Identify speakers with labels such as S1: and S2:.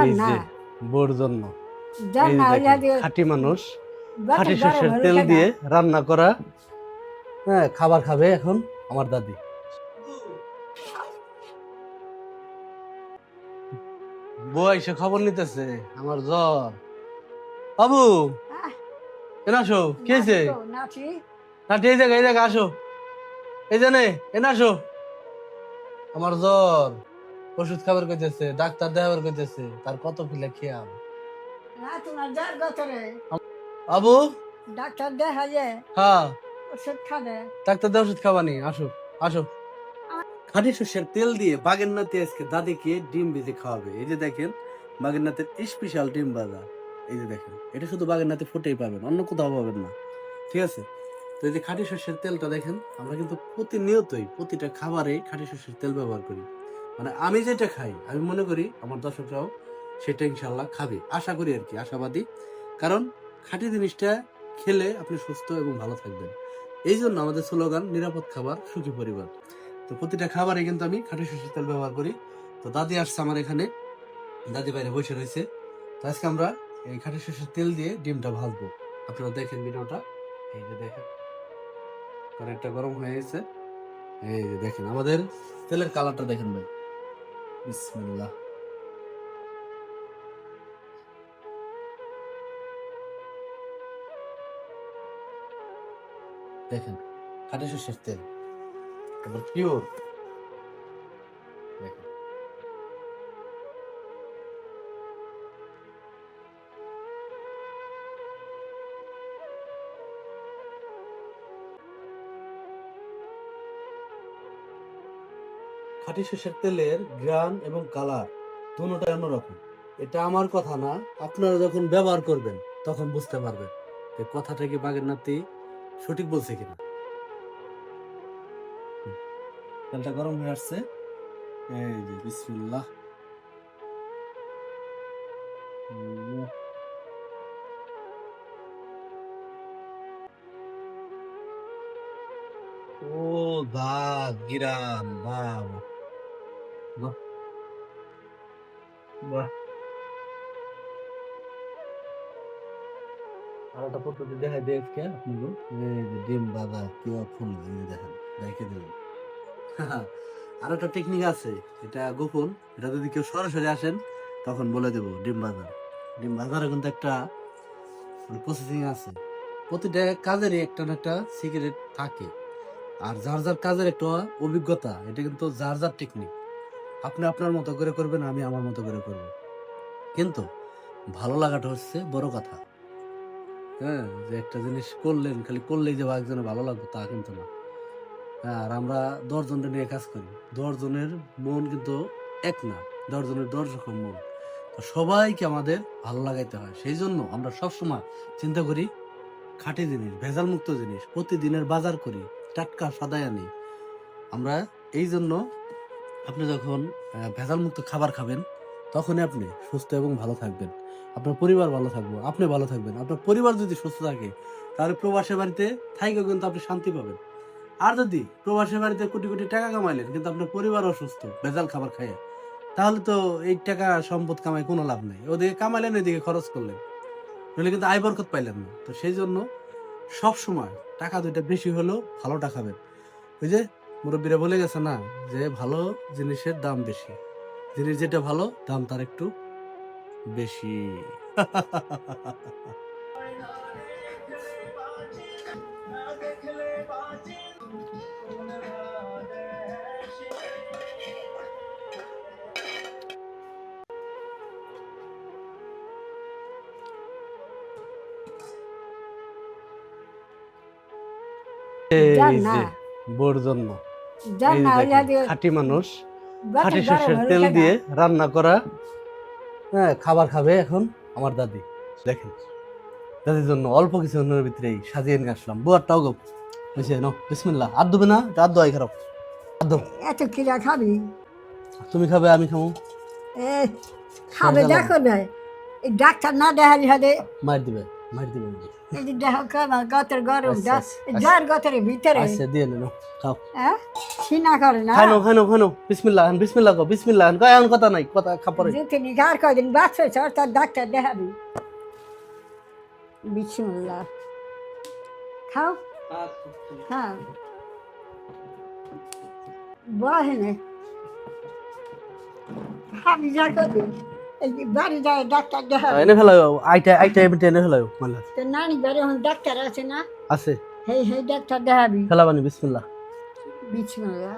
S1: এই যে বোর জন্য। খাঁটি মানুষ
S2: বাকি
S1: খাঁটি সর্ষের তেল দিয়ে রান্না করা হ্যাঁ খাবার খাবে এখন আমার দাদি। বউ এসে খবর নিতেছে আমার জ্বর। বাবু
S2: আহ,
S1: এনা আসো কি হয়েছে?
S2: নাচি তো, নাচি
S1: না এই জায়গায় এই জায়গায় আসো। এই জানে এনা আসো। আমার জ্বর। ওষুধ খাবার কইতেছে ডাক্তার দেখাবার কইতেছে তার কত পিলা খেয়াল?
S2: না তোমার যার গতরে
S1: আবু?
S2: ডাক্তার দেখা যে
S1: হ্যাঁ।
S2: ওষুধ খাবে।
S1: ডাক্তার দিয়ে ওষুধ খাবানি আসো আসো খাঁটি সর্ষের তেল দিয়ে বাগের নাতে আজকে দাদিকে ডিম ভেজে খাওয়াবে। এই যে দেখেন বাগের নাতের স্পেশাল ডিম ভাজা। এই যে দেখেন এটা শুধু বাগের নাতে ফুটেই পাবেন অন্য কোথাও পাবেন না। ঠিক আছে? তো এই যে খাঁটি সর্ষের তেলটা দেখেন আমরা কিন্তু প্রতিনিয়তই প্রতিটা খাবারে খাঁটি সর্ষের তেল ব্যবহার করি। মানে আমি যেটা খাই, আমি মনে করি আমার দর্শকরাও সেটা ইনশাল্লাহ খাবে। আশা করি আর কি, আশাবাদী। কারণ খাঁটি জিনিসটা খেলে আপনি সুস্থ এবং ভালো থাকবেন। এই জন্য আমাদের স্লোগান, নিরাপদ খাবার, সুখী পরিবার। তো প্রতিটা খাবারে কিন্তু আমি খাঁটি সরষের তেল ব্যবহার করি। তো দাদি আসছে আমার এখানে। দাদি বাইরে বসে রয়েছে। তো আজকে আমরা এই খাঁটি সরষের তেল দিয়ে ডিমটা ভাজবো। আপনারা দেখেন ভিডিওটা। এই যে দেখেন, কড়াইটা গরম হয়ে গেছে। এই যে দেখেন, আমাদের তেলের কালারটা দেখেন ভাই। বিসমিল্লাহ দেখেন খাটি শস্যের তেল। তারপর পিওর খাঁটি সরষের তেলের গ্রান এবং কালার দুটোটাই অন্যরকম। এটা আমার কথা না, আপনারা যখন ব্যবহার করবেন, তখন বুঝতে পারবেন যে কথাটা কি বাগের নাতি সঠিক বলছে কিনা। তেলটা গরম হয়ে আসছে। এই ও বাহ গিরাম বাহ। বাহ। আর একটা ডিম কেউ দেখেন, দেখে আর একটা টেকনিক আছে, এটা গোপন, এটা যদি কেউ সরাসরি আসেন, তখন বলে দেবো, ডিম বাজার। ডিম বাজারে কিন্তু একটা প্রসেসিং আছে। প্রতিটা কাজেরই একটা না একটা থাকে। আর যার যার কাজের একটা অভিজ্ঞতা, এটা কিন্তু যার যার টেকনিক আপনি আপনার মতো করে করবেন, আমি আমার মতো করে করব। কিন্তু ভালো লাগাটা হচ্ছে বড় কথা। হ্যাঁ যে একটা জিনিস করলেন, খালি করলেই যে একজনের ভালো লাগবে, তা কিন্তু না। হ্যাঁ আর আমরা দশজনটা নিয়ে কাজ করি। দশজনের মন কিন্তু এক না, দশজনের দশ রকম মন। তো সবাইকে আমাদের ভালো লাগাইতে হয়। সেই জন্য আমরা সবসময় চিন্তা করি, খাঁটি জিনিস ভেজাল মুক্ত জিনিস, প্রতিদিনের বাজার করি, টাটকা সাদায় আনি। আমরা এই জন্য আপনি যখন আহ, ভেজাল মুক্ত খাবার খাবেন তখনই আপনি সুস্থ এবং ভালো থাকবেন। আপনার পরিবার ভালো থাকবে আপনি ভালো থাকবেন। আপনার পরিবার যদি সুস্থ থাকে তাহলে প্রবাসের বাড়িতে থাইকেও কিন্তু আপনি শান্তি পাবেন। আর যদি প্রবাসের বাড়িতে কোটি কোটি টাকা কামাইলেন কিন্তু আপনার পরিবার অসুস্থ ভেজাল খাবার খাইয়ে তাহলে তো এই টাকা সম্পদ কামাই কোনো লাভ নেই। ওদিকে কামাইলেন এদিকে খরচ করলেন। নইলে কিন্তু আয় বরকত পাইলেন না। তো সেই জন্য সব সময় টাকা দুইটা বেশি হলেও ভালোটা খাবেন। ওই যে মুরব্বীরা বলে গেছে না যে ভালো জিনিসের দাম বেশি। জিনিস যেটা ভালো দাম তার একটু বেশি। এই যে বোর জন্য খাঁটি মানুষ। খাঁটি
S2: ঘরে
S1: তেল দিয়ে রান্না করা। হ্যাঁ খাবার খাবে এখন আমার দাদি। দেখেন দাদির জন্য অল্প কিছু অন্যের ভিতরেই সাজিয়ে নিয়ে আসলাম। বুয়ারটাও গো। বুঝছে নো বিসমিল্লাহ। আর দেবে না রাত দোয়াই খারাপ। আর।
S2: এত কিরা খাবি?
S1: তুমি খাবে আমি খাব
S2: এ খাবে দেখো না। এই ডাক্তার না দেখালি হলে
S1: মার দিবে মার দিবেন না।
S2: এই যে দেহ কামা গতের গরম
S1: আচ্ছা,
S2: যা
S1: আচ্ছা।
S2: যার গতের ভিতরে
S1: আচ্ছা দিয়ে নেন খাও
S2: হ্যাঁ সিনা করে না
S1: খানো খানো খানো বিসমিল্লাহ বিসমিল্লাহ কো বিসমিল্লাহ কয় এখন কথা নাই কথা খাপরে
S2: যেতে নি কয়দিন বাঁচবে স্যার তার ডাক্তার দেখাবি বিসমুল্লাহ খাও খাও বহেনে যা করবি যে বাড়ি যায় ডাক্তার দেখা
S1: এনে ফেলাও আইটা আইটা এমনি এনে ফেলাও মালা
S2: তো নানি বাড়ি ডাক্তার আছে না?
S1: আছে।
S2: হেই হেই ডাক্তার দেখাবি।
S1: ফেলাবানি বিসমিল্লাহ।
S2: বিসমুল্লাহ।